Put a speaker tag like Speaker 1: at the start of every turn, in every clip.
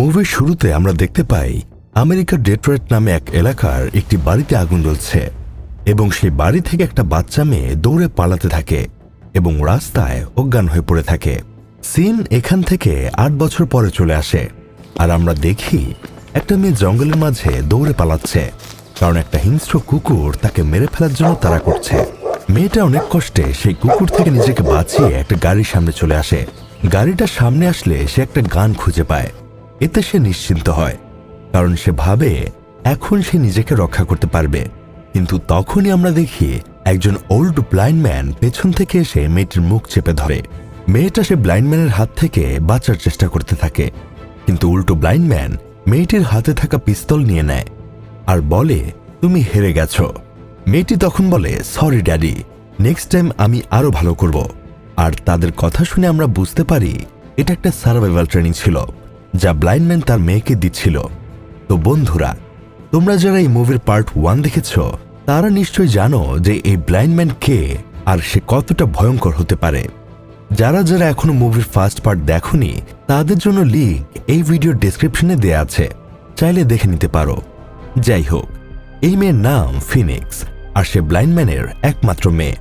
Speaker 1: মুভির শুরুতে আমরা দেখতে পাই আমেরিকার ডেট্রয়েট নামে এক এলাকার একটি বাড়িতে আগুন জ্বলছে এবং সেই বাড়ি থেকে একটা বাচ্চা মেয়ে দৌড়ে পালাতে থাকে এবং রাস্তায় অজ্ঞান হয়ে পড়ে থাকে। সিন এখান থেকে আট বছর পরে চলে আসে আর আমরা দেখি একটা মেয়ে জঙ্গলের মাঝে দৌড়ে পালাচ্ছে কারণ একটা হিংস্র কুকুর তাকে মেরে ফেলার জন্য তারা করছে। মেয়েটা অনেক কষ্টে সেই কুকুর থেকে নিজেকে বাঁচিয়ে একটা গাড়ির সামনে চলে আসে। গাড়িটা সামনে আসলে সে একটা গান খুঁজে পায়। এতে সে নিশ্চিন্ত হয়, কারণ সে ভাবে এখন সে নিজেকে রক্ষা করতে পারবে। কিন্তু তখনই আমরা দেখি একজন ওল্ড ব্লাইন্ড ম্যান পেছন থেকে এসে মেয়েটির মুখ চেপে ধরে। মেয়েটা সে ব্লাইন্ড ম্যানের হাত থেকে বাঁচার চেষ্টা করতে থাকে। কিন্তু উল্টো ব্লাইন্ড ম্যান মেয়েটির হাতে থাকা পিস্তল নিয়ে নেয় আর বলে, তুমি হেরে গেছ। মেয়েটি তখন বলে সরি ড্যাডি নেক্সট টাইম আমি আরও ভালো করব। আর তাদের কথা শুনে আমরা বুঝতে পারি, এটা একটা সার্ভাইভাল ট্রেনিং ছিল। যা ব্লাইন্ডম্যান তার মেয়েকে দিচ্ছিল। তো বন্ধুরা, তোমরা যারা এই মুভির পার্ট ওয়ান দেখেছ, তারা নিশ্চয়ই জানো যে এই ব্লাইন্ডম্যান কে আর সে কতটা ভয়ঙ্কর হতে পারে। যারা যারা এখনও মুভির ফার্স্ট পার্ট দেখনি, তাদের জন্য লিঙ্ক এই ভিডিও ডেসক্রিপশনে দেয়া আছে। চাইলে দেখে নিতে পারো। যাই হোক, এই মেয়ের নাম ফিনিক্স আর সে ব্লাইন্ডম্যানের একমাত্র মেয়ে।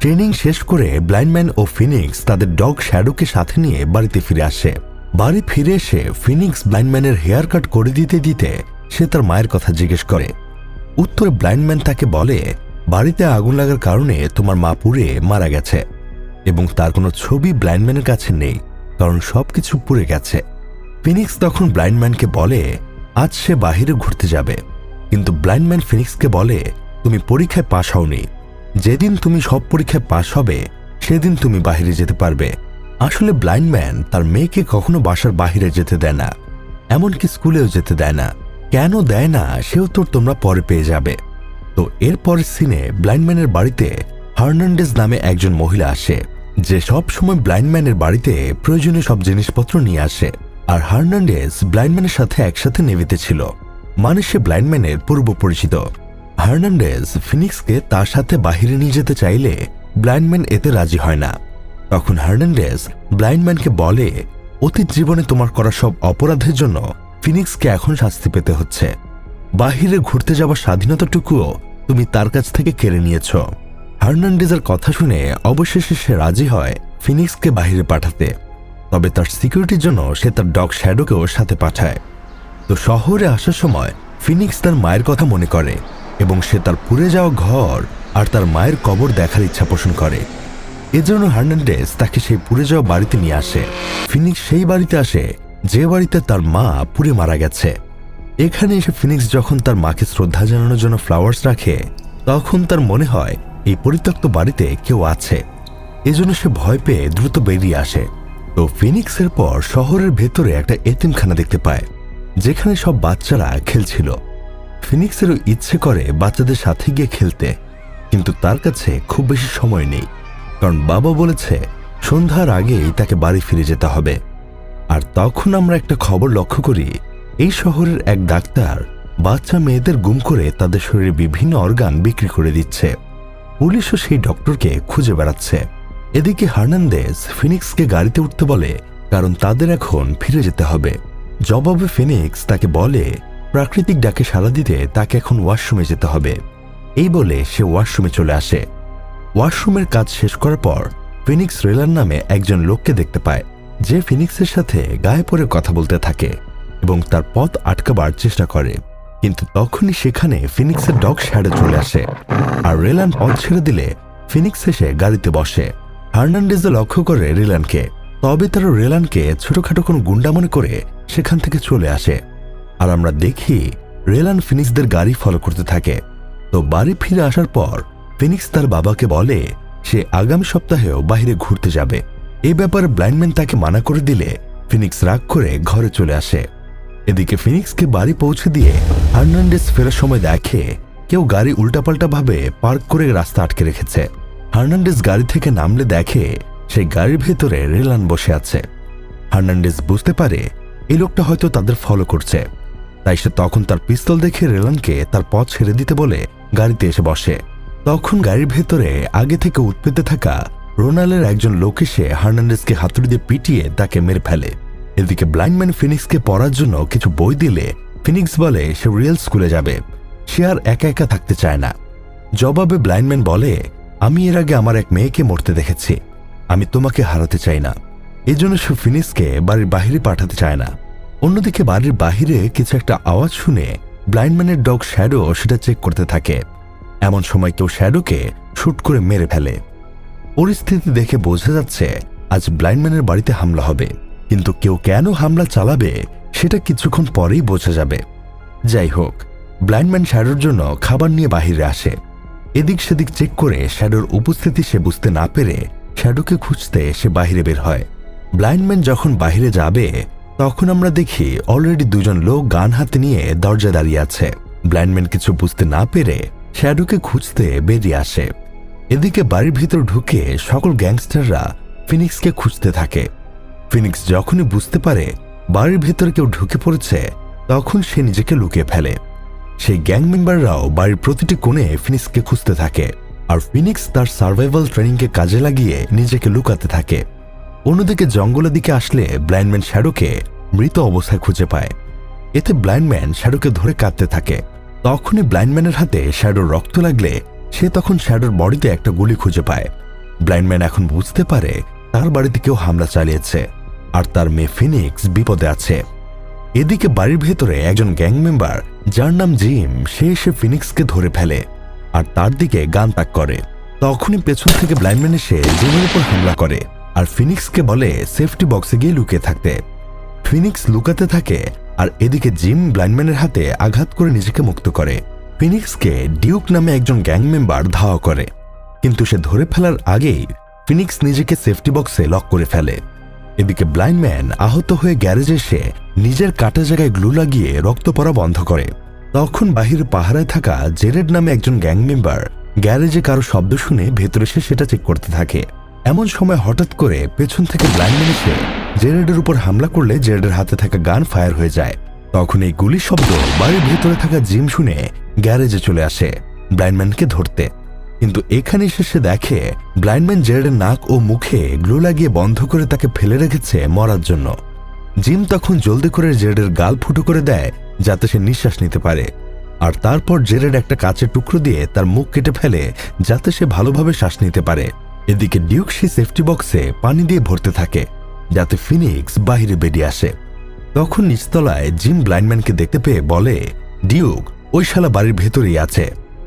Speaker 1: ট্রেনিং শেষ করে ব্লাইন্ডম্যান ও ফিনিক্স তাদের ডগ শ্যাডোকে সাথে নিয়ে বাড়িতে ফিরে আসে। বাড়ি ফিরে এসে ফিনিক্স ব্লাইন্ডম্যানের হেয়ার কাট করে দিতে দিতে সে তার মায়ের কথা জিজ্ঞেস করে। উত্তরে ব্লাইন্ডম্যান তাকে বলে, বাড়িতে আগুন লাগার কারণে তোমার মা পুড়ে মারা গেছে এবং তার কোনো ছবি ব্লাইন্ডম্যানের কাছে নেই, কারণ সবকিছু পুড়ে গেছে। ফিনিক্স তখন ব্লাইন্ডম্যানকে বলে, আজ সে বাহিরে ঘুরতে যাবে। কিন্তু ব্লাইন্ডম্যান ফিনিক্সকে বলে, তুমি পরীক্ষায় পাশ হওনি। যেদিন তুমি সব পরীক্ষায় পাশ হবে, সেদিন তুমি বাহিরে যেতে পারবে। আসলে ব্লাইন্ডম্যান তার মেয়েকে কখনো বাসার বাহিরে যেতে দেয় না, এমনকি স্কুলেও যেতে দেয় না। কেন দেয় না সেও তোর তোমরা পরে পেয়ে যাবে। তো এরপরের সিনে ব্লাইন্ডম্যানের বাড়িতে হার্নান্ডেজ নামে একজন মহিলা আসে, যে সব সময় ব্লাইন্ডম্যানের বাড়িতে প্রয়োজনীয় সব জিনিসপত্র নিয়ে আসে। আর হার্নান্ডেজ ব্লাইন্ডম্যানের সাথে একসাথে নেভিতে ছিল মানে সে ব্লাইন্ডম্যানের পূর্ব পরিচিত। হার্নান্ডেজ ফিনিক্সকে তার সাথে বাহিরে নিয়ে যেতে চাইলে ব্লাইন্ডম্যান এতে রাজি হয় না। তখন হার্নান্ডেজ ব্লাইন্ডম্যানকে বলে, অতীত জীবনে তোমার করা সব অপরাধের জন্য ফিনিক্সকে এখন শাস্তি পেতে হচ্ছে। বাহিরে ঘুরতে যাওয়ার স্বাধীনতাটুকুও তুমি তার কাছ থেকে কেড়ে নিয়েছ। হার্নান্ডেজের কথা শুনে অবশেষে সে রাজি হয় ফিনিক্সকে বাহিরে পাঠাতে। তবে তার সিকিউরিটির জন্য সে তার ডগ শ্যাডোকেও সাথে পাঠায়। তো শহরে আসার সময় ফিনিক্স তার মায়ের কথা মনে করে এবং সে তার পুড়ে যাওয়া ঘর আর তার মায়ের কবর দেখার ইচ্ছা পোষণ করে। এজন্য হার্নান্ডেজ তাকে সেই পুড়ে যাওয়া বাড়িতে নিয়ে আসে। ফিনিক্স সেই বাড়িতে আসে, যে বাড়িতে তার মা পুড়ে মারা গেছে। এখানে এসে ফিনিক্স যখন তার মাকে শ্রদ্ধা জানানোর জন্য ফ্লাওয়ার্স রাখে, তখন তার মনে হয় এই পরিত্যক্ত বাড়িতে কেউ আছে। এজন্য সে ভয় পেয়ে দ্রুত বেরিয়ে আসে। তো ফিনিক্সের পর শহরের ভেতরে একটা এতিমখানা দেখতে পায়, যেখানে সব বাচ্চারা খেলছিল। ফিনিক্সেরও ইচ্ছে করে বাচ্চাদের সাথে গিয়ে খেলতে, কিন্তু তার কাছে খুব বেশি সময় নেই। কারণ বাবা বলেছে, সন্ধ্যার আগেই তাকে বাড়ি ফিরে যেতে হবে। আর তখন আমরা একটা খবর লক্ষ্য করি, এই শহরের এক ডাক্তার বাচ্চা মেয়েদের গুম করে তাদের শরীরে বিভিন্ন অর্গান বিক্রি করে দিচ্ছে। পুলিশও সেই ডক্টরকে খুঁজে বেড়াচ্ছে। এদিকে হার্নান্দেজ ফিনিক্সকে গাড়িতে উঠতে বলে, কারণ তাদের এখন ফিরে যেতে হবে। জবাবে ফিনিক্স তাকে বলে, প্রাকৃতিক ডাকে সাড়া দিতে তাকে এখন ওয়াশরুমে যেতে হবে। এই বলে সে ওয়াশরুমে চলে আসে। ওয়াশরুমের কাজ শেষ করার পর ফিনিক্স রেলার নামে একজন লোককে দেখতে পায়, যে ফিনিক্সের সাথে গায়ে পড়ে কথা বলতে থাকে এবং তার পথ আটকাবার চেষ্টা করে। কিন্তু তখনই সেখানে ফিনিক্সের ডগ শ্যাডে চলে আসে আর রেলান পথ ছেড়ে দিলে ফিনিক্স এসে গাড়িতে বসে। হার্নান্ডেজে লক্ষ্য করে রেলানকে, তবে তারা রেলানকে ছোটখাটো কোনো গুন্ডা মনে করে সেখান থেকে চলে আসে। আর আমরা দেখি রেলান ফিনিক্সদের গাড়ি ফলো করতে থাকে। তো বাড়ি ফিরে আসার পর ফিনিক্স তার বাবাকে বলে, সে আগামী সপ্তাহেও বাইরে ঘুরতে যাবে। এই ব্যাপারে ব্লাইন্ডম্যান তাকে মানা করে দিলে ফিনিক্স রাগ করে ঘরে চলে আসে। এদিকে ফিনিক্সকে বাড়ি পৌঁছে দিয়ে হার্নান্ডেস ফেরার সময় দেখে কেউ গাড়ি উল্টাপাল্টা ভাবে পার্ক করে রাস্তা আটকে রেখেছে। হার্নান্ডেস গাড়ি থেকে নামলে দেখে সেই গাড়ির ভেতরে রেলান বসে আছে। হার্নান্ডেস বুঝতে পারে এই লোকটা হয়তো তাদের ফলো করছে। তাই সে তখন তার পিস্তল দেখে রেলানকে তার পথ ছেড়ে দিতে বলে গাড়িতে এসে বসে। তখন গাড়ির ভেতরে আগে থেকে উৎপেতে থাকা রোনালের একজন লোক এসে হার্নান্ডেসকে হাতুড়ি দিয়ে পিটিয়ে তাকে মেরে ফেলে। এদিকে ব্লাইন্ডম্যান ফিনিক্সকে পড়ার জন্য কিছু বই দিলে ফিনিক্স বলে সে রিয়েল স্কুলে যাবে। সে আর একা একা থাকতে চায় না। জবাবে ব্লাইন্ডম্যান বলে, আমি এর আগে আমার এক মেয়েকে মরতে দেখেছি। আমি তোমাকে হারাতে চাই না। এজন্য সে ফিনিক্সকে বাড়ির বাহিরে পাঠাতে চায় না। অন্যদিকে বাড়ির বাহিরে কিছু একটা আওয়াজ শুনে ব্লাইন্ডম্যানের ডগ শ্যাডো সেটা চেক করতে থাকে। এমন সময় কেউ শ্যাডোকে শুট করে মেরে ফেলে। পরিস্থিতি দেখে বোঝা যাচ্ছে আজ ব্লাইন্ডম্যানের বাড়িতে হামলা হবে। কিন্তু কেউ কেন হামলা চালাবে সেটা কিছুক্ষণ পরেই বোঝা যাবে। যাই হোক ব্লাইন্ডম্যান শ্যাডোর জন্য খাবার নিয়ে বাহিরে আসে। এদিক সেদিক চেক করে শ্যাডোর উপস্থিতি সে বুঝতে না পেরে শ্যাডোকে খুঁজতে সে বাহিরে বের হয়। ব্লাইন্ডম্যান যখন বাহিরে যাবে, তখন আমরা দেখি অলরেডি দুজন লোক গান হাতে নিয়ে দরজা দাঁড়িয়ে আছে। ব্লাইন্ডম্যান কিছু বুঝতে না পেরে শ্যাডোকে খুঁজতে বেরিয়ে আসে। এদিকে বাড়ির ভিতর ঢুকে সকল গ্যাংস্টাররা ফিনিক্সকে খুঁজতে থাকে। ফিনিক্স যখনই বুঝতে পারে বাড়ির ভেতরে কেউ ঢুকে পড়েছে, তখন সে নিজেকে লুকিয়ে ফেলে। সেই গ্যাং মেম্বাররাও বাড়ির প্রতিটি কোণে ফিনিক্সকে খুঁজতে থাকে আর ফিনিক্স তার সার্ভাইভাল ট্রেনিংকে কাজে লাগিয়ে নিজেকে লুকাতে থাকে। অন্যদিকে জঙ্গলের দিকে আসলে ব্লাইন্ডম্যান শ্যাডোকে মৃত অবস্থায় খুঁজে পায়। এতে ব্লাইন্ডম্যান শ্যাডোকে ধরে কাঁদতে থাকে। তখনই ব্লাইন্ডম্যানের হাতে শ্যাডোর রক্ত লাগলে সে তখন শ্যাডোর বডিতে একটা গুলি খুঁজে পায়। ব্লাইন্ডম্যান এখন বুঝতে পারে তার বাড়িতে কেউ হামলা চালিয়েছে আর তার মেয়ে ফিনিক্স বিপদে আছে। এদিকে বাড়ির ভেতরে একজন গ্যাং মেম্বার, যার নাম জিম, সে এসে ফিনিক্সকে ধরে ফেলে আর তার দিকে গান তাক করে। তখনই পেছন থেকে ব্লাইন্ডম্যান এসে জিমের উপর হামলা করে আর ফিনিক্সকে বলে সেফটি বক্সে গিয়ে লুকিয়ে থাকতে। ফিনিক্স লুকাতে থাকে আর এদিকে জিম ব্লাইন্ডম্যানের হাতে আঘাত করে নিজেকে মুক্ত করে। ফিনিক্সকে ডিউক নামে একজন গ্যাং মেম্বার ধাওয়া করে। কিন্তু সে ধরে ফেলার আগেই ফিনিক্স নিজেকে সেফটি বক্সে লক করে ফেলে। এদিকে ব্লাইন্ডম্যান আহত হয়ে গ্যারেজে এসে নিজের কাটা জায়গায় গ্লু লাগিয়ে রক্ত পড়া বন্ধ করে। তখন বাহির পাহারায় থাকা জেরেড নামে একজন গ্যাং মেম্বার গ্যারেজে কারও শব্দ শুনে ভেতরে এসে সেটা চেক করতে থাকে। এমন সময় হঠাৎ করে পেছন থেকে ব্লাইন্ডম্যান এসে জেরেডের উপর হামলা করলে জেরেডের হাতে থাকা গান ফায়ার হয়ে যায়। তখন এই গুলির শব্দ বাড়ির ভেতরে থাকা জিম শুনে গ্যারেজে চলে আসে ব্লাইন্ডম্যানকে ধরতে। কিন্তু এখানে সে দেখে ব্লাইন্ডম্যান জেরেডের নাক ও মুখে গ্লু লাগিয়ে বন্ধ করে তাকে ফেলে রেখেছে মরার জন্য। জিম তখন জলদি করে জেরেডের গাল ফুটো করে দেয় যাতে সে নিঃশ্বাস নিতে পারে। আর তারপর জেরেড একটা কাচের টুকরো দিয়ে তার মুখ কেটে ফেলে যাতে সে ভালোভাবে শ্বাস নিতে পারে। এদিকে ডিউক সেই সেফটি বক্সে পানি দিয়ে ভরতে থাকে, যাতে ফিনিক্স বাইরে বেরিয়ে আসে। তখন নিচতলায় জিম ব্লাইন্ডম্যানকে দেখতে পেয়ে বলে, ডিউক, ওই শালা বাড়ির ভেতরেই আছে।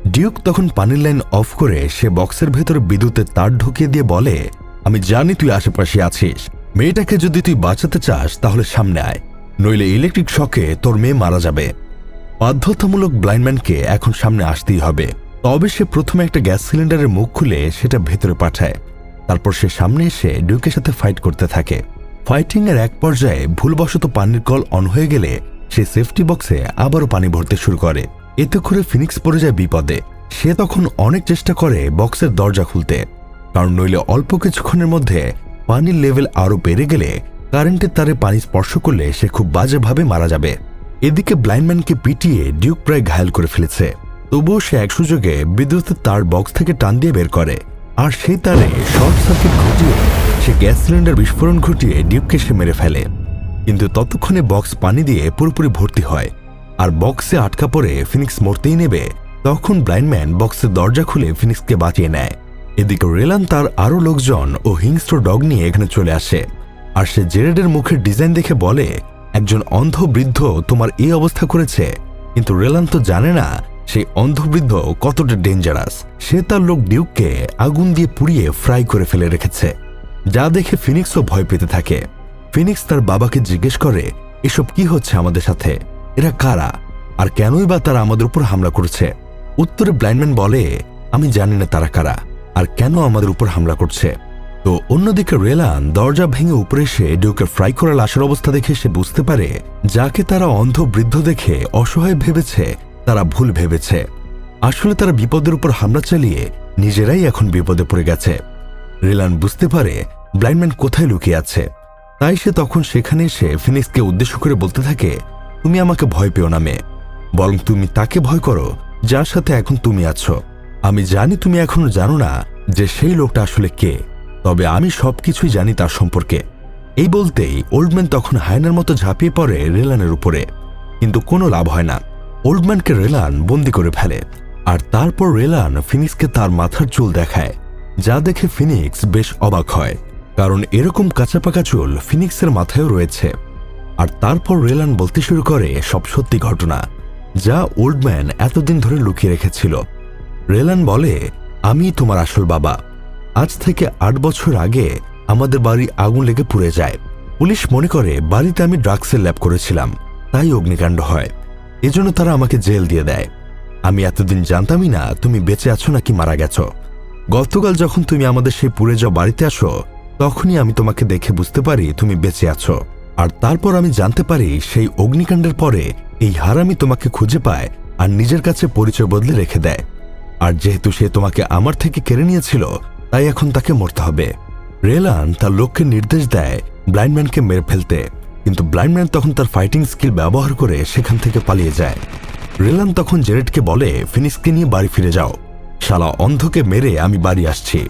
Speaker 1: ডিউক তখন পানির লাইন অফ করে সে বক্সের ভেতরে বিদ্যুতের তার ঢুকিয়ে দিয়ে বলে, আমি জানি তুই আশেপাশে আছিস। মেয়েটাকে যদি তুই বাঁচাতে চাস, তাহলে সামনে আয়। নইলে ইলেকট্রিক শকে তোর মেয়ে মারা যাবে। বাধ্যতামূলক ব্লাইন্ডম্যানকে এখন সামনে আসতেই হবে। তবে সে প্রথমে একটা গ্যাস সিলিন্ডারের মুখ খুলে সেটা ভেতরে পাঠায়। তারপর সে সামনে এসে ডিউকের সাথে ফাইট করতে থাকে। ফাইটিং এর এক পর্যায়ে ভুলবশত পানির কল অন হয়ে গেলে সে সেফটি বক্সে আবারও পানি ভরতে শুরু করে। এতে করে ফিনিক্স পড়ে যায় বিপদে। সে তখন অনেক চেষ্টা করে বক্সের দরজা খুলতে। কারণ নইলে অল্প কিছুক্ষণের মধ্যে পানির লেভেল আরও বেড়ে গেলে কারেন্টের তারে পানি স্পর্শ করলে সে খুব বাজেভাবে মারা যাবে। এদিকে ব্লাইন্ডম্যানকে পিটিয়ে ডিউক প্রায় ঘায়াল করে ফেলেছে। তবুও সে এক সুযোগে বিদ্যুতের তার বক্স থেকে টান দিয়ে বের করে। আর সেই তারে শর্ট সার্কিট ঘটিয়ে সে গ্যাস সিলিন্ডার বিস্ফোরণ ঘটিয়ে ডিউককে সে মেরে ফেলে। কিন্তু ততক্ষণে বক্স পানি দিয়ে পুরোপুরি ভর্তি হয়। আর বক্সে আটকা পড়ে ফিনিক্স মরতেই নেবে, তখন ব্লাইন্ডম্যান বক্সের দরজা খুলে ফিনিক্সকে বাঁচিয়ে নেয়। এদিকে রেলান তার আরও লোকজন ও হিংস্র ডগ নিয়ে এখানে চলে আসে। আর সে জেরেডের মুখের ডিজাইন দেখে বলে, একজন অন্ধ বৃদ্ধ তোমার এই অবস্থা করেছে। কিন্তু রেলান তো জানে না সেই অন্ধবৃদ্ধ কতটা ডেঞ্জারাস সে তার লোক ডিউককে আগুন দিয়ে পুড়িয়ে ফ্রাই করে ফেলে রেখেছে। যা দেখে ফিনিক্সও ভয় পেতে থাকে। ফিনিক্স তার বাবাকে জিজ্ঞেস করে, এসব কি হচ্ছে আমাদের সাথে? এরা কারা? আর কেনই বা তারা আমাদের উপর হামলা করছে? উত্তরে ব্লাইন্ডম্যান বলে, আমি জানি না তারা কারা, আর কেন আমাদের উপর হামলা করছে। তো অন্যদিকে রেলান দরজা ভেঙে উপরে এসে ডিউকে ফ্রাই করা লাশের অবস্থা দেখে সে বুঝতে পারে, যাকে তারা অন্ধ বৃদ্ধ দেখে অসহায় ভেবেছে তারা ভুল ভেবেছে। আসলে তারা বিপদের উপর হামলা চালিয়ে নিজেরাই এখন বিপদে পড়ে গেছে। রেলান বুঝতে পারে ব্লাইন্ডম্যান কোথায় লুকিয়ে আছে। তাই সে তখন সেখানে এসে ফিনিক্সকে উদ্দেশ্য করে বলতে থাকে, তুমি আমাকে ভয় পেও না মেয়ে। বরং তুমি তাকে ভয় করো, যার সাথে এখন তুমি আছো। আমি জানি তুমি এখনও জানো না যে সেই লোকটা আসলে কে, তবে আমি সবকিছুই জানি তার সম্পর্কে। এই বলতেই ওল্ডম্যান তখন হায়নার মতো ঝাঁপিয়ে পড়ে রেলানের উপরে। কিন্তু কোনো লাভ হয় না। ওল্ডম্যানকে রেলান বন্দি করে ফেলে, আর তারপর রেলান ফিনিক্সকে তার মাথার চুল দেখায়, যা দেখে ফিনিক্স বেশ অবাক হয়, কারণ এরকম কাঁচাপাকা চুল ফিনিক্সের মাথায়ও রয়েছে। আর তারপর রেলান বলতে শুরু করে সব সত্যি ঘটনা, যা ওল্ডম্যান এতদিন ধরে লুকিয়ে রেখেছিল। রেলান বলে, আমি তোমার আসল বাবা। আজ থেকে আট বছর আগে আমাদের বাড়ি আগুন লেগে পুড়ে যায়। পুলিশ মনে করে, বাড়িতে আমি ড্রাগসের ল্যাব করেছিলাম, তাই অগ্নিকাণ্ড হয়। এজন্য তারা আমাকে জেল দিয়ে দেয়। আমি এতদিন জানতামই না তুমি বেঁচে আছো নাকি মারা গেছো। গতকাল যখন তুমি আমাদের সেই পুড়ে যাওয়া বাড়িতে আসো, তখনই আমি তোমাকে দেখে বুঝতে পারি তুমি বেঁচে আছো। আর তারপর আমি জানতে পারি সেই অগ্নিকাণ্ডের পরে এই হারামি তোমাকে খুঁজে পায় আর নিজের কাছে পরিচয় বদলে রেখে দেয়। আর যেহেতু সে তোমাকে আমার থেকে কেড়ে নিয়েছিল, তাই এখন তাকে মরতে হবে। রেলান তার লোককে নির্দেশ দেয় ব্লাইন্ডম্যানকে মেরে ফেলতে। কিন্তু ব্লাইন্ডম্যান তখন তার ফাইটিং স্কিল ব্যবহার করে সেখান থেকে পালিয়ে যায়। রেলান তখন জেরেটকে বলে, ফিনিক্সকে নিয়ে বাড়ি ফিরে যাও। শালা অন্ধকে মেরে আমি বাড়ি আসছি।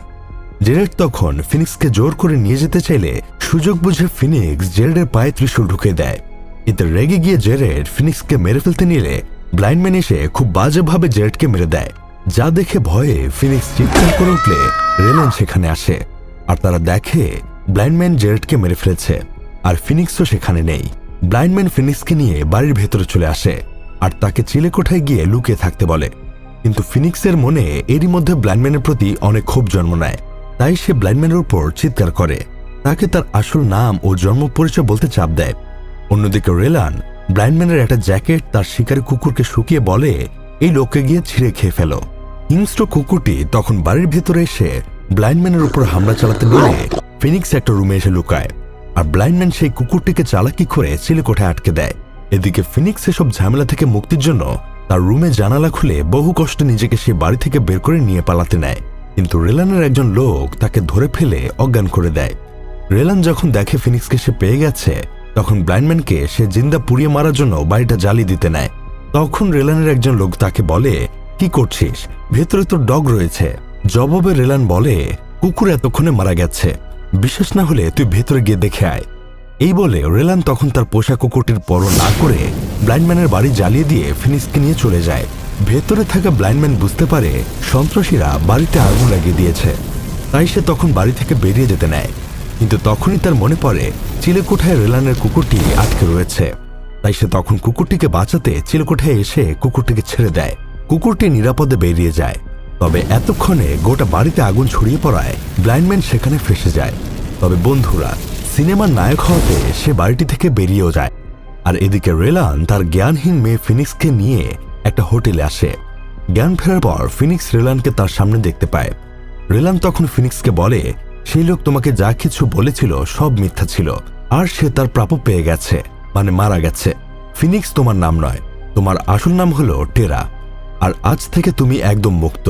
Speaker 1: জেরেড তখন ফিনিক্সকে জোর করে নিয়ে যেতে চাইলে সুযোগ বুঝে ফিনিক্স জেরেডের পায়ে ত্রিশূল ঢুকে দেয়। এতে রেগে গিয়ে জেরেড ফিনিক্সকে মেরে ফেলতে নিলে ব্লাইন্ডম্যান এসে খুব বাজেভাবে জেরেডকে মেরে দেয়। যা দেখে ভয়ে ফিনিক্স চিৎকার করে উঠলে রেলেন সেখানে আসে। আর তারা দেখে ব্লাইন্ডম্যান জেরেটকে মেরে ফেলেছে। আর ফিনিক্সও সেখানে নেই। ব্লাইন্ডম্যান ফিনিক্সকে নিয়ে বাড়ির ভেতরে চলে আসে আর তাকে চিলেকোঠায় গিয়ে লুকিয়ে থাকতে বলে। কিন্তু ফিনিক্সের মনে এরই মধ্যে ব্লাইন্ডম্যানের প্রতি অনেক ক্ষোভ জন্ম নেয়। তাই সে ব্লাইন্ডম্যানের উপর চিৎকার করে। তাকে তার আসল নাম ও জন্ম পরিচয় বলতে চাপ দেয়। অন্যদিকে রেলান ব্লাইন্ডম্যানের একটা জ্যাকেট তার শিকারী কুকুরকে শুকিয়ে বলে, এই লোককে গিয়ে ছিঁড়ে খেয়ে ফেলো। হিংস্র কুকুরটি তখন বাড়ির ভেতরে এসে ব্লাইন্ডম্যানের উপর হামলা চালাতে বলে ফিনিক্স একটা রুমে এসে লুকায়। আর ব্লাইন্ডম্যান সেই কুকুরটিকে চালাকি করে চিলেকোঠায় আটকে দেয়। এদিকে ফিনিক্স এসব ঝামেলা থেকে মুক্তির জন্য তার রুমে জানালা খুলে বহু কষ্টে নিজেকে সে বাড়ি থেকে বের করে নিয়ে পালাতে নেয়। কিন্তু রেলানের একজন লোক তাকে ধরে ফেলে অজ্ঞান করে দেয়। রেলান যখন দেখে ফিনিক্সকে সে পেয়ে গেছে, তখন ব্লাইন্ডম্যানকে সে জিন্দা পুড়িয়ে মারার জন্য বাড়িটা জ্বালিয়ে দিতে নেয়। তখন রেলানের একজন লোক তাকে বলে, কি করছিস? ভেতরে তো ডগ রয়েছে। জবাবে রেলান বলে, কুকুর এতক্ষণে মারা গেছে। বিশ্বাস না হলে তুই ভেতরে গিয়ে দেখে আয়। এই বলে রেলান তখন তার পোষা কুকুরটির পর না করে ব্লাইন্ডম্যানের বাড়ি জ্বালিয়ে দিয়ে ফিনিক্সকে নিয়ে চলে যায়। ভেতরে থাকা ব্লাইন্ডম্যান বুঝতে পারে সন্ত্রাসীরা বাড়িতে আগুন লাগিয়ে দিয়েছে। তাই সে তখন বাড়ি থেকে বেরিয়ে যেতে নেয়। কিন্তু তখনই তার মনে পড়ে, চিলেকোঠায় রেলানের কুকুরটি আটকে রয়েছে। তাই সে তখন কুকুরটিকে বাঁচাতে চিলেকোঠায় এসে কুকুরটিকে ছেড়ে দেয়। কুকুরটি নিরাপদে বেরিয়ে যায়। তবে এতক্ষণে গোটা বাড়িতে আগুন ছড়িয়ে পড়ায় ব্লাইন্ডম্যান সেখানে ফেসে যায়। তবে বন্ধুরা, সিনেমার নায়ক হওয়াতে সে বাড়িটি থেকে বেরিয়েও যায়। আর এদিকে রেলান তার জ্ঞানহীন মেয়ে ফিনিক্সকে নিয়ে একটা হোটেলে আসে। জ্ঞান ফেরার পর ফিনিক্স রেলানকে তার সামনে দেখতে পায়। রেলান তখন ফিনিক্সকে বলে, সেই লোক তোমাকে যা কিছু বলেছিল সব মিথ্যা ছিল, আর সে তার প্রাপ্য পেয়ে গেছে মানে মারা গেছে। ফিনিক্স তোমার নাম নয়, তোমার আসল নাম হলো টেরা। আর আজ থেকে তুমি একদম মুক্ত।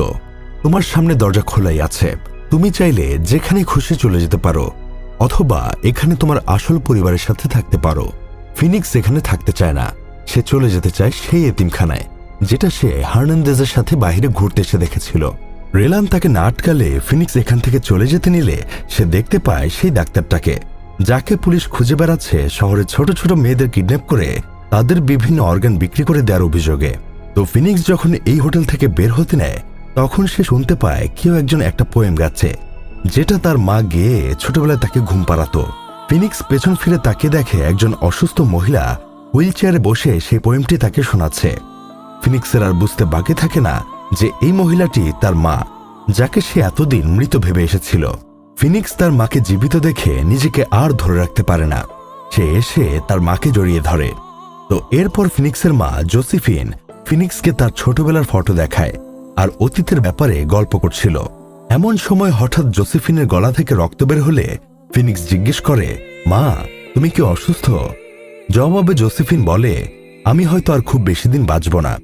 Speaker 1: তোমার সামনে দরজা খোলাই আছে। তুমি চাইলে যেখানে খুশি চলে যেতে পারো, অথবা এখানে তোমার আসল পরিবারের সাথে থাকতে পারো। ফিনিক্স এখানে থাকতে চায় না। সে চলে যেতে চায় সেই এতিমখানায়, যেটা সে হার্নান্দেজের সাথে বাইরে ঘুরতে এসে দেখেছিল। রেলান তাকে না আটকালে ফিনিক্স এখান থেকে চলে যেতে নিলে সে দেখতে পায় সেই ডাক্তারটাকে, যাকে পুলিশ খুঁজে বেড়াচ্ছে শহরের ছোট ছোট মেয়েদের কিডন্যাপ করে তাদের বিভিন্ন অর্গান বিক্রি করে দেওয়ার অভিযোগে। তো ফিনিক্স যখন এই হোটেল থেকে বের হতে নেয়, তখন সে শুনতে পায় কেউ একজন একটা পোয়েম গাচ্ছে, যেটা তার মা গেয়ে ছোটবেলায় তাকে ঘুম পাড়াতো। ফিনিক্স পেছন ফিরে তাকে দেখে একজন অসুস্থ মহিলা হুইল চেয়ারে বসে সেই পোয়েমটি তাকে শোনাচ্ছে। ফিনিক্সের আর বুঝতে বাকি থাকে না যে এই মহিলাটি তার মা, যাকে সে এতদিন মৃত ভেবে এসেছিল। ফিনিক্স তার মাকে জীবিত দেখে নিজেকে আর ধরে রাখতে পারে না। সে এসে তার মাকে জড়িয়ে ধরে। তো এরপর ফিনিক্সের মা জোসিফিন ফিনিক্সকে তার ছোটবেলার ফটো দেখায় আর অতীতের ব্যাপারে গল্প করছিল। এমন সময় হঠাৎ জোসিফিনের গলা থেকে রক্ত বের হলে ফিনিক্স জিজ্ঞেস করে, মা, তুমি কি অসুস্থ? জবাবে জোসিফিন বলে, আমি হয়তো আর খুব বেশি দিন বাঁচব না।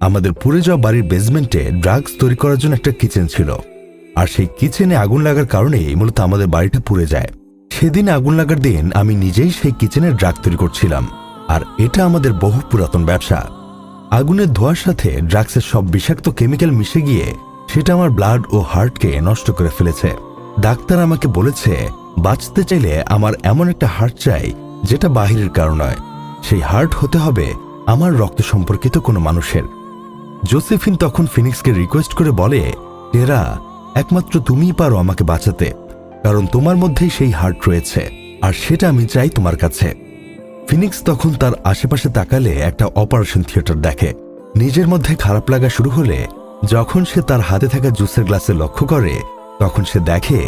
Speaker 1: আমাদের পুড়ে যাওয়া বাড়ির বেসমেন্টে ড্রাগস তৈরি করার জন্য একটা কিচেন ছিল। আর সেই কিচেনে আগুন লাগার কারণেই মূলত আমাদের বাড়িটা পুড়ে যায়। সেদিন আগুন লাগার দিন আমি নিজেই সেই কিচেনের ড্রাগ তৈরি করছিলাম। আর এটা আমাদের বহু পুরাতন ব্যবসা। আগুনের ধোঁয়ার সাথে ড্রাগসের সব বিষাক্ত কেমিক্যাল মিশে গিয়ে সেটা আমার ব্লাড ও হার্টকে নষ্ট করে ফেলেছে। ডাক্তার আমাকে বলেছে, বাঁচতে চাইলে আমার এমন একটা হার্ট চাই যেটা বাহিরের কারণ নয়। সেই হার্ট হতে হবে আমার রক্ত সম্পর্কিত কোনো মানুষের। জোসেফিন তখন ফিনিক্সকে রিকোয়েস্ট করে বলে, টেরা, একমাত্র তুমিই পারো আমাকে বাঁচাতে, কারণ তোমার মধ্যেই সেই হার্ট রয়েছে, আর সেটা আমি চাই তোমার কাছে। ফিনিক্স তখন তার আশেপাশে তাকালে একটা অপারেশন থিয়েটার দেখে। নিজের মধ্যে খারাপ লাগা শুরু হলে যখন সে তার হাতে থাকা জুসের গ্লাসে লক্ষ্য করে, তখন সে দেখে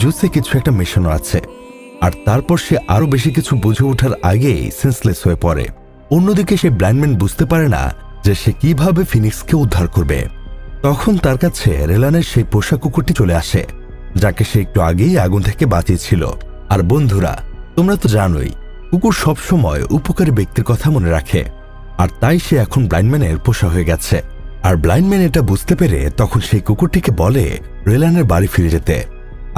Speaker 1: জুসে কিছু একটা মেশানো আছে। আর তারপর সে আরও বেশি কিছু বুঝে ওঠার আগেই সেন্সলেস হয়ে পড়ে। অন্যদিকে সে ব্লাইন্ডম্যান বুঝতে পারে না যে সে কীভাবে ফিনিক্সকে উদ্ধার করবে। তখন তার কাছে রেলানের সেই পোষা কুকুরটি চলে আসে, যাকে সে একটু আগেই আগুন থেকে বাঁচিয়েছিল। আর বন্ধুরা, তোমরা তো জানোই কুকুর সবসময় উপকারী ব্যক্তির কথা মনে রাখে, আর তাই সে এখন ব্লাইন্ডম্যানের পোষা হয়ে গেছে। আর ব্লাইন্ডম্যান এটা বুঝতে পেরে তখন সেই কুকুরটিকে বলে রেলানের বাড়ি ফিরে যেতে।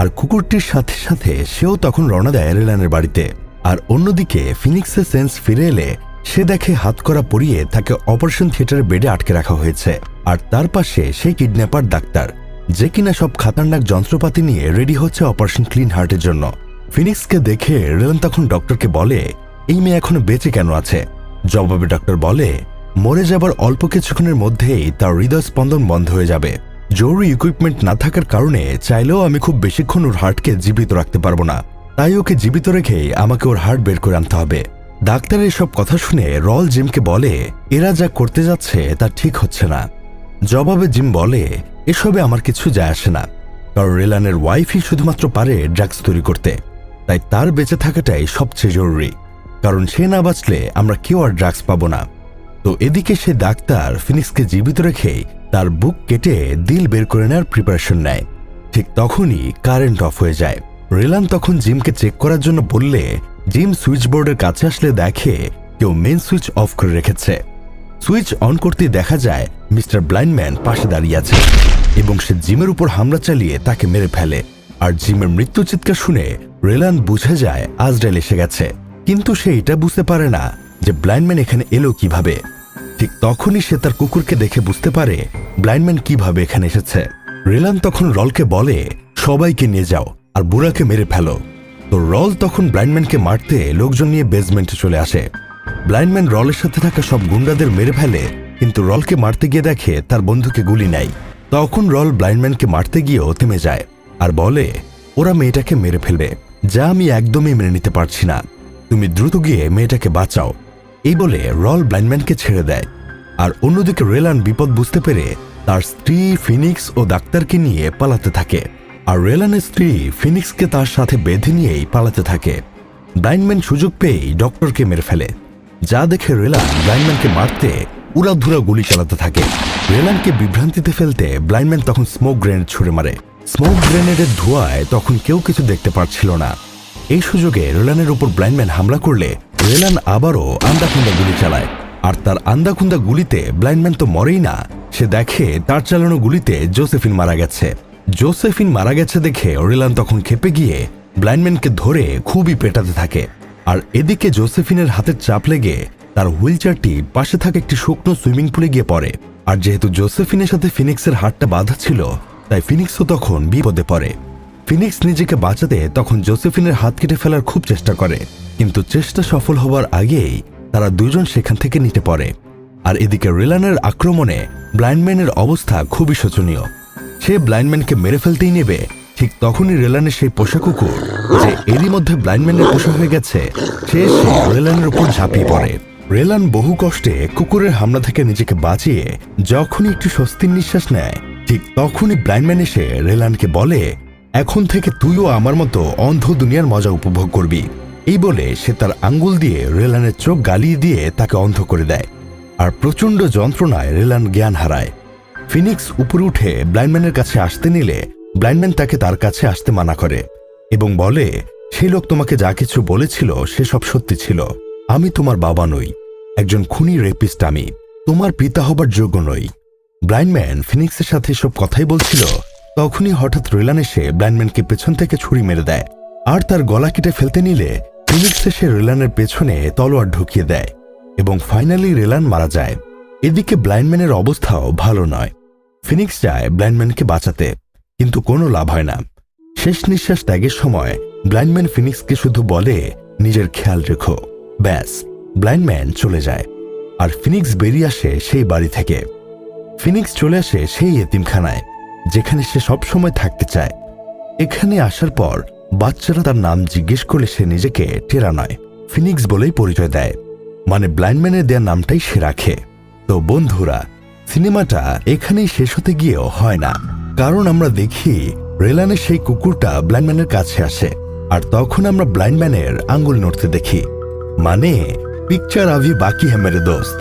Speaker 1: আর কুকুরটির সাথে সাথে সেও তখন রওনা দেয় রেলানের বাড়িতে। আর অন্যদিকে ফিনিক্সের সেন্স ফিরে এলে সে দেখে হাত করা পরিয়ে তাকে অপারেশন থিয়েটারের বেডে আটকে রাখা হয়েছে। আর তার পাশে সেই কিডন্যাপার ডাক্তার, যে কিনা সব খাতারনাক যন্ত্রপাতি নিয়ে রেডি হচ্ছে অপারেশন ক্লিন হার্টের জন্য। ফিনিক্সকে দেখে রেলন তখন ডক্টরকে বলে, এই মেয়ে এখনও বেঁচে কেন আছে? জবাবে ডক্টর বলে, মরে যাবার অল্প কিছুক্ষণের মধ্যেই তার হৃদয় স্পন্দন বন্ধ হয়ে যাবে। জরুরি ইকুইপমেন্ট না থাকার কারণে চাইলেও আমি খুব বেশিক্ষণ ওর হার্টকে জীবিত রাখতে পারব না। তাই ওকে জীবিত রেখে আমাকে ওর হার্ট বের করে আনতে হবে। ডাক্তারের সব কথা শুনে রল জিমকে বলে, এরা যা করতে যাচ্ছে তা ঠিক হচ্ছে না। জবাবে জিম বলে, এসবে আমার কিছু যায় আসে না। কারণ রেলানের ওয়াইফই শুধুমাত্র পারে ড্রাগস তৈরি করতে। তাই তার বেঁচে থাকাটাই সবচেয়ে জরুরি। কারণ সে না বাঁচলে আমরা কেউ আর ড্রাগস পাবো না। তো এদিকে সে ডাক্তার ফিনিক্সকে জীবিত রেখে তার বুক কেটে দিল বের করে নেওয়ার প্রিপারেশন নেয়। ঠিক তখনই কারেন্ট অফ হয়ে যায়। রেলান তখন জিমকে চেক করার জন্য বললে, জিম সুইচ বোর্ডের কাছে আসলে দেখে কেউ মেন সুইচ অফ করে রেখেছে। সুইচ অন করতে দেখা যায় মিস্টার ব্লাইন্ডম্যান পাশে দাঁড়িয়ে আছে এবং সে জিমের উপর হামলা চালিয়ে তাকে মেরে ফেলে। আর জিমের মৃত্যু চিৎকার শুনে রেলান বুঝে যায় আজরাইল এসে গেছে। কিন্তু সে এটা বুঝতে পারে না যে ব্লাইন্ডম্যান এখানে এলো কীভাবে। ঠিক তখনই সে তার কুকুরকে দেখে বুঝতে পারে ব্লাইন্ডম্যান কীভাবে এখানে এসেছে। রেলান তখন রলকে বলে, সবাইকে নিয়ে যাও আর বুড়াকে মেরে ফেলো। তো রল তখন ব্লাইন্ডম্যানকে মারতে লোকজন নিয়ে বেজমেন্টে চলে আসে। ব্লাইন্ডম্যান রলের সাথে থাকা সব গুন্ডাদের মেরে ফেলে, কিন্তু রলকে মারতে গিয়ে দেখে তার বন্ধুকে গুলি নাই তখন রল ব্লাইন্ডম্যানকে মারতে গিয়েও থেমে যায়। আর বলে, ওরা মেয়েটাকে মেরে ফেলবে। যা আমি একদমই মেনে নিতে পারছি না। তুমি দ্রুত গিয়ে মেয়েটাকে বাঁচাও। এই বলে রল ব্লাইন্ডম্যানকে ছেড়ে দেয়। আর অন্যদিকে রেলান বিপদ বুঝতে পেরে তার স্ত্রী ফিনিক্স ও ডাক্তারকে নিয়ে পালাতে থাকে। আর রেলানের স্ত্রী ফিনিক্সকে তার সাথে বেঁধে নিয়েই পালাতে থাকে। ব্লাইন্ডম্যান সুযোগ পেয়েই ডক্টরকে মেরে ফেলে। যা দেখে রেলান ব্লাইন্ডম্যানকে মারতে উড়াধুরা গুলি চালাতে থাকে। রেলানকে বিভ্রান্তিতে ফেলতে ব্লাইন্ডম্যান তখন স্মোক গ্রেনেড ছুড়ে মারে। স্মোক গ্রেনেডের ধোঁয়ায় তখন কেউ কিছু দেখতে পারছিল না। এই সুযোগে রেলানের উপর ব্লাইন্ডম্যান হামলা করলে রেলান আবারও আন্দাকুন্দা গুলি চালায়। আর তার আন্দাকুন্দা গুলিতে ব্লাইন্ডম্যান তো মরেই না, সে দেখে তার চালানো গুলিতে জোসেফিন মারা গেছে। জোসেফিন মারা গেছে দেখে রেলান তখন খেপে গিয়ে ব্লাইন্ডম্যানকে ধরে খুবই পেটাতে থাকে। আর এদিকে জোসেফিনের হাতের চাপ লেগে তার হুইলচেয়ারটি পাশে থাকা একটি শুকনো সুইমিং পুলে গিয়ে পড়ে। আর যেহেতু জোসেফিনের সাথে ফিনিক্সের হাতটা বাঁধা ছিল তাই ফিনিক্সও তখন বিপদে পড়ে। ফিনিক্স নিজেকে বাঁচাতে তখন জোসেফিনের হাত কেটে ফেলার খুব চেষ্টা করে, কিন্তু চেষ্টা সফল হবার আগেই তারা দুজন সেখান থেকে নিতে পড়ে। আর এদিকে রেলানের আক্রমণে ব্লাইন্ডম্যানের অবস্থা খুবই শোচনীয়। সে ব্লাইন্ডম্যানকে মেরে ফেলতেই নেবে, ঠিক তখনই রেলানের সেই পোষা কুকুর যে এরই মধ্যে ব্লাইন্ডম্যানের পোষা হয়ে গেছে, সে এসে রেলানের উপর ঝাঁপিয়ে পড়ে। রেলান বহু কষ্টে কুকুরের হামলা থেকে নিজেকে বাঁচিয়ে যখনই একটু স্বস্তির নিঃশ্বাস নেয় ঠিক তখনই ব্লাইন্ডম্যান এসে রেলানকে বলে, এখন থেকে তুইও আমার মতো অন্ধ দুনিয়ার মজা উপভোগ করবি। এই বলে সে তার আঙ্গুল দিয়ে রেলানের চোখ গালিয়ে দিয়ে তাকে অন্ধ করে দেয় আর প্রচণ্ড যন্ত্রণায় রেলান জ্ঞান হারায়। ফিনিক্স উপরে উঠে ব্লাইন্ডম্যানের কাছে আসতে নিলে ব্লাইন্ডম্যান তাকে তার কাছে আসতে মানা করে এবং বলে, সেই লোক তোমাকে যা কিছু বলেছিল সেসব সত্যি ছিল। আমি তোমার বাবা নই, একজন খুনি রেপিস্ট আমি। তোমার পিতা হবার যোগ্য নই। ব্লাইন্ডম্যান ফিনিক্সের সাথে সব কথাই বলছিল, তখনই হঠাৎ রেলান এসে ব্লাইন্ডম্যানকে পেছন থেকে ছুরি মেরে দেয়। আর তার গলা কেটে ফেলতে নিলে ফিনিক্স এসে রেলানের পেছনে তলোয়ার ঢুকিয়ে দেয় এবং ফাইনালি রেলান মারা যায়। এদিকে ব্লাইন্ডম্যানের অবস্থাও ভালো নয়। ফিনিক্স যায় ব্লাইন্ডম্যানকে বাঁচাতে, কিন্তু কোনো লাভ হয় না। শেষ নিঃশ্বাস ত্যাগের সময় ব্লাইন্ডম্যান ফিনিক্সকে শুধু বলে, নিজের খেয়াল রেখো। ব্যাস ব্লাইন্ডম্যান চলে যায়। আর ফিনিক্স বেরিয়ে আসে সেই বাড়ি থেকে। ফিনিক্স চলে আসে সেই এতিমখানায়, যেখানে সে সবসময় থাকতে চায়। এখানে আসার পর বাচ্চারা তার নাম জিজ্ঞেস করলে সে নিজেকে টেরা নয়, ফিনিক্স বলেই পরিচয় দেয়। মানে ব্লাইন্ডম্যানের দেওয়া নামটাই সে রাখে। তো বন্ধুরা, সিনেমাটা এখানেই শেষ হতে গিয়েও হয় না। কারণ আমরা দেখি রেলানের সেই কুকুরটা ব্লাইন্ডম্যানের কাছে আসে, আর তখন আমরা ব্লাইন্ডম্যানের আঙ্গুল নড়তে দেখি। মানে পিকচার আভি বাকি হ্যাঁ মেরে দোস্ত।